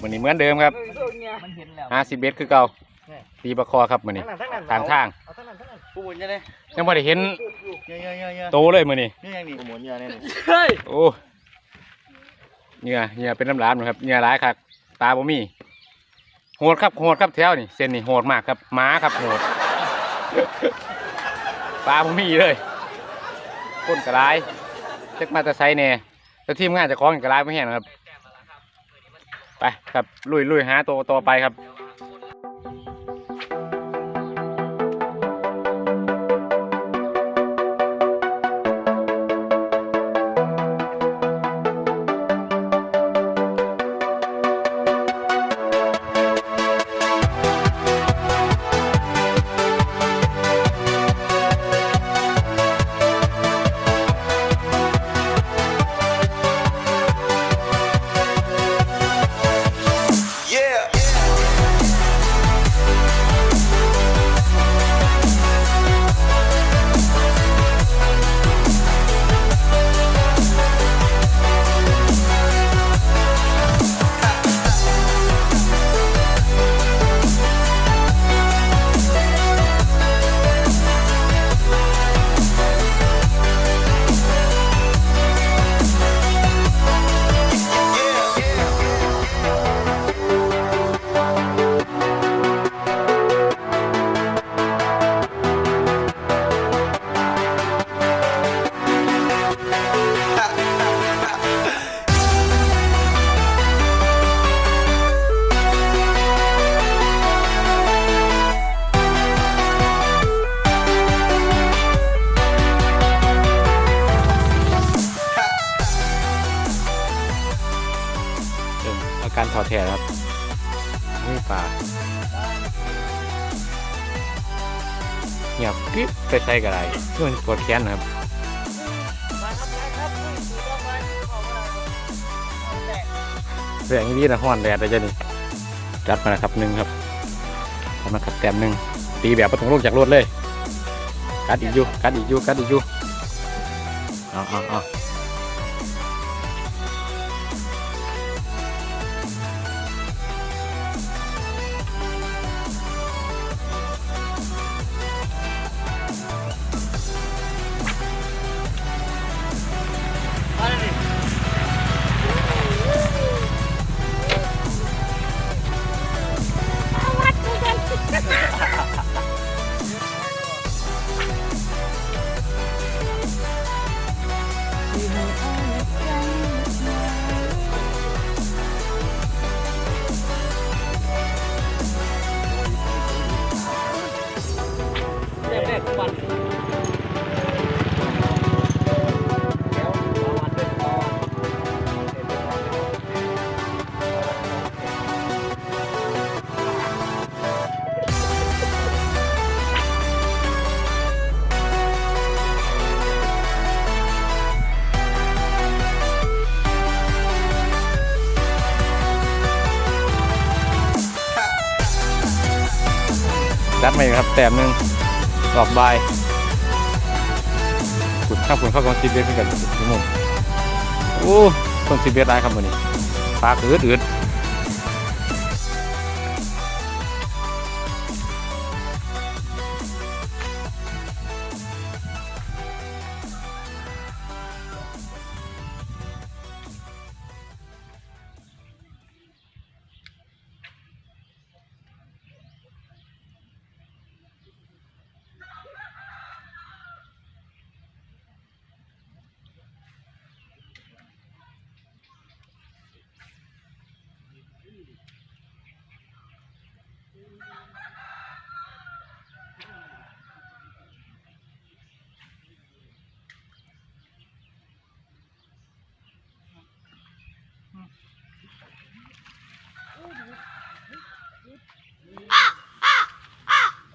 โซ่เนี่ยครับวันนี้เหมือนเดิมครับโซ่เนี่ยมันเห็นแล้วห้าสิบเบ็ดคือเก่าตีประคอครับมื้อนี้ทั้งนั้นทางทางเอาทั้งนั้นทั้งนั้นปูนจะได้ยังบ่ได้เห็นเยอะเยอะเยอะเยอะโตเลยมื้อนี้นี่ยังนี่กูหมุนเยอะเนี่ยเฮ้ยโอ้เหงื่อเหงื่อเป็นน้ำลายหมดครับเหงื่อหลายครับตาบ่มีโหดครับโหดครับแถวนี่เส้นนี่โหดมากครับม้าครับโหดปลาบ่มีเลยก้นกระไรเช็คมาแตะไซแน่แล้วทีมงานเจะคล้าของกระไรไม่แห้งนะครับ ไปครับลุยลุยหาตัวต่อไปครับ แถวครับนี่ปลาเงียบกริบไปใส่กระไรเพื่อนปวดแขนครับแตกเรื่องนี้นะห้อนแดดเลยจ้ะนี่จัดมาครับหนึ่งครับทำมาครับแต้มหนึ่งตีแบบประตงลงจากรถเลยกัดอีกอยู่กัดอีกอยู่กัดอีกอยู่เอาเอาเอา ดัดมาอีกครับแต้มหนึ่งรอบบ่ายขุดข้าวขุดข้าวกองซีเบสขึ้นกันทุกมุมโอ้คนซีเบสได้ครับวันนี้ปลาอืดอืด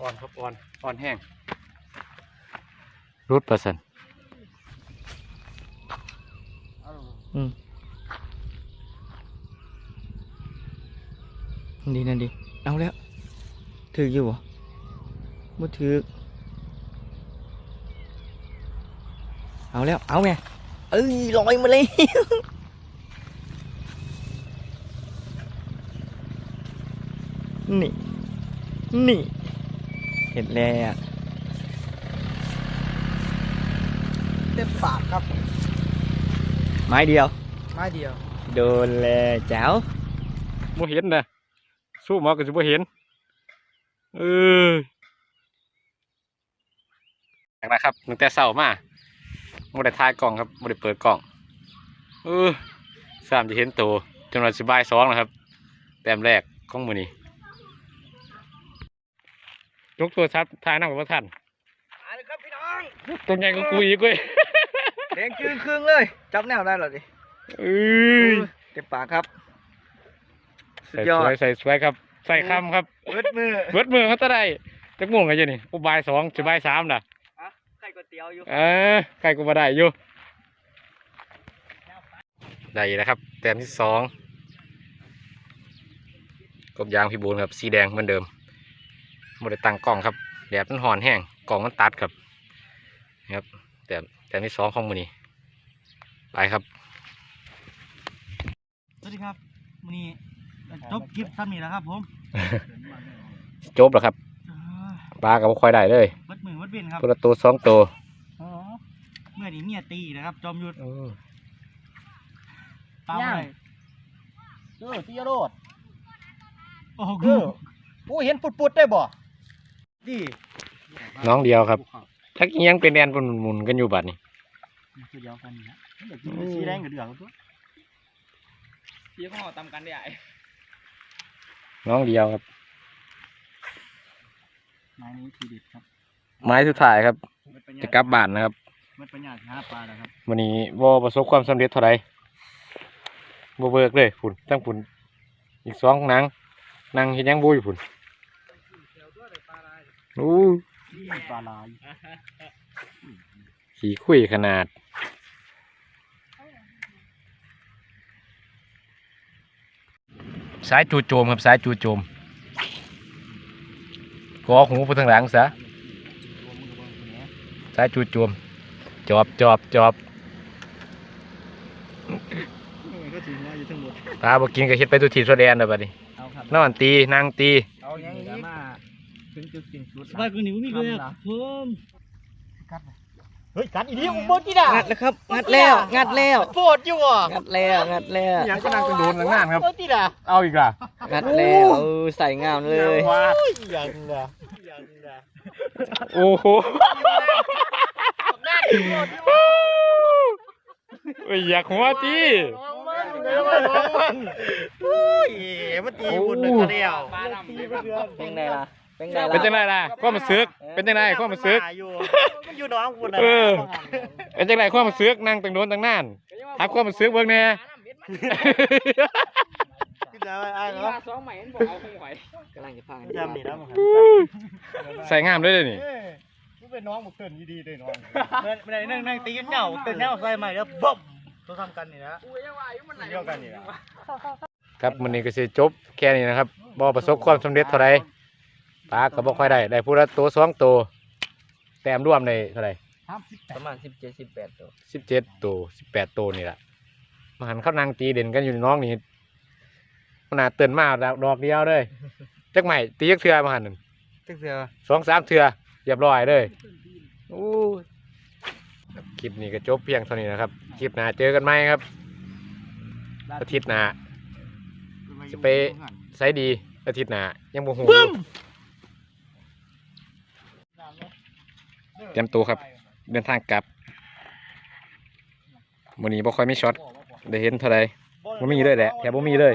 อ่อนครับอ่อนอ่อนแห้งรูดเปอร์เซ็นต์อืมดีนั่นดีเอาแล้ว ถืออยู่เหรอบ่ถือเอาแล้ว เอาไงเอ้ยลอยมาเลยนี่ นี่ เห็นแล้วเต็มปากครับ ไม้เดียว ไม้เดียว โดนเลยแจ๋วบ่เห็นนะสู้หมอก็สิบ่เห็น เออนะครับตั้งแต่เช้ามาบ่ได้ถ่ายกล้องครับบ่ได้เปิดกล้อง เออสามจะเห็นโตจนวันสิบ่ายสองแล้วครับ แต้มแรกของมื้อนี้ ยกตัวชัดถ่ายนั่งกับว่าท่านมาเลยครับพี่น้องตัวใหญ่กว่ากูอีกเว้ยแดงคืนครึ่งเลย จับแนวได้เหรอดิเอ้ยเต็มปากครับสุใส่ดยอสดวยใส่สวยครับ ใส่คำครับเบิดมือเบิดมือเขาจะได้จักม่วงกันอยู่นี่อุบายสองจะบายสามน่ะไข่ก๋วยเตี๋ยวอยู่เออใกล้กูมาได้อยู่ได้อีกแล้วครับ แต้มที่สองกบยางพี่บูนครับสีแดงเหมือนเดิม โมได้ตั้งกล้องครับแดดมันห่อนแห้งกล้องมันตัดครับนี่ครับแต้มแต้มที่สองของมือนี้ไปครับ สวัสดีครับวันนี้จบคลิปซ้ำนี่แล้วครับ ผมจบแล้วครับปลากับค่อยได้เลยวัดมือวัดเวียนครับตัวละตัวสองตัวอ๋อเมื่อนี้เมียตีนะครับ จอมยุทธเออตามอะไรเออตีโรดโอ้โหเออกูเห็นปุดๆได้บ่ ดีน้องเดียวครับทักอิหยังเป็นแดนหมุนๆกันอยู่บัดนี้คือเดียวกันนี่นะเดี๋ยวกินเป็นสีแดงกับเดือดครับตัวพี่เขาตำกันได้ไอ้น้องเดียวครับ ไม้นี้ทีเด็ดครับ ไม้สุดท้ายครับมัดปัญญาจะกลับบ้านนะครับมัดปัญญาหาปลาแล้วครับวันนี้บ่ประสบความสำเร็จเท่าไหร่บ่เบิกเลยฝุ่นตั้งฝุ่นอีกสองนางนางเห็นยังบูอยู่ฝุ่น อู้ปลาลายขี่คุยขนาด สายจูโจมครับสายจูโจมกอหูไปทางหลังซะตัวมือบนคนนี้สายจูโจม จอบจอบจอบก็ถึงแล้วอยู่ทั้งหมดตาบ่กินก็เฮ็ดไปตุทีสวดแดนแล้วบัดนี้เอาครับนอนตีนางตี เอาอย่างนี้มา ถึงจุดสิ้นสุดสบายกว่านี้มีเลยครับผมเฮ้ยกัดอีนี้อุ้มเบิดกี่ด่างัดแล้วครับงัดแล้วงัดแล้วโปรดอยู่อะงัดแล้วงัดแล้วยังก็นั่งเป็นโดนงานครับเบิดกี่ด่าเอาอีกล่ะงัดแล้วเออใส่งามเลยว้าอย่างน่ะอย่างน่ะโอ้โหเอ้ยอยากหัวตีน้องมันเดี๋ยวมันน้องมันโอ้ยมันตีบุญหนึ่งกระเดียวเป็นไงล่ะ เป็นไงล่ะ เป็นจังไรล่ะความมันซึก เป็นจังไรความมันซึก อยู่มันอยู่น้องคุณนะเออ เป็นจังไรความมันซึกนั่งตั้งโดนตั้งนานทับความมันซึกเบิ่งแหน่ที่ไหนไอ้เหรอกำลังจะพังจำนี่นะมึงใส่งามเลยเด้อนี่มึงเป็นน้องมึงเกินยี่ดีด้วยน้องไม่ได้นั่งนั่งตีกันเหงาเกินเหงาใส่ใหม่แล้วบ๊อบตัวทำกันนี่นะเดียวกันนี่นะ ครับมันนี้ก็สิจบแค่นี้นะครับบ่ประสบความสำเร็จเท่าไร ปลาก็บ่ค่อยได้ ได้ผู้ละตัวสองตัว แต้มรวมในเท่าไหร่ประมาณสิบเจ็ดสิบแปดตัวสิบเจ็ดตัวสิบแปดตัวนี่แหละมาหันเข้านางตีเด่นกันอยู่ในน้องนี่ขนาดเตือนมาดอกเดียวเลยจักใหม่ตีจักเทือมาหันนั่นจังเสือสองสามเทือเรียบร้อยเลยอู้ครับคลิปนี้ก็จบเพียงเท่านี้นะครับ คลิปหน้าเจอกันไหมครับ อาทิตย์หน้า จะไปไซส์ดีอาทิตย์หน้ายังบ่หูอยู่ เตรียมตัวครับ เดินทางกลับวันนี้บ่ค่อยไม่ช็อตได้เห็นเท่าไรบ่มีเลยแหละแถวบ่มีเลย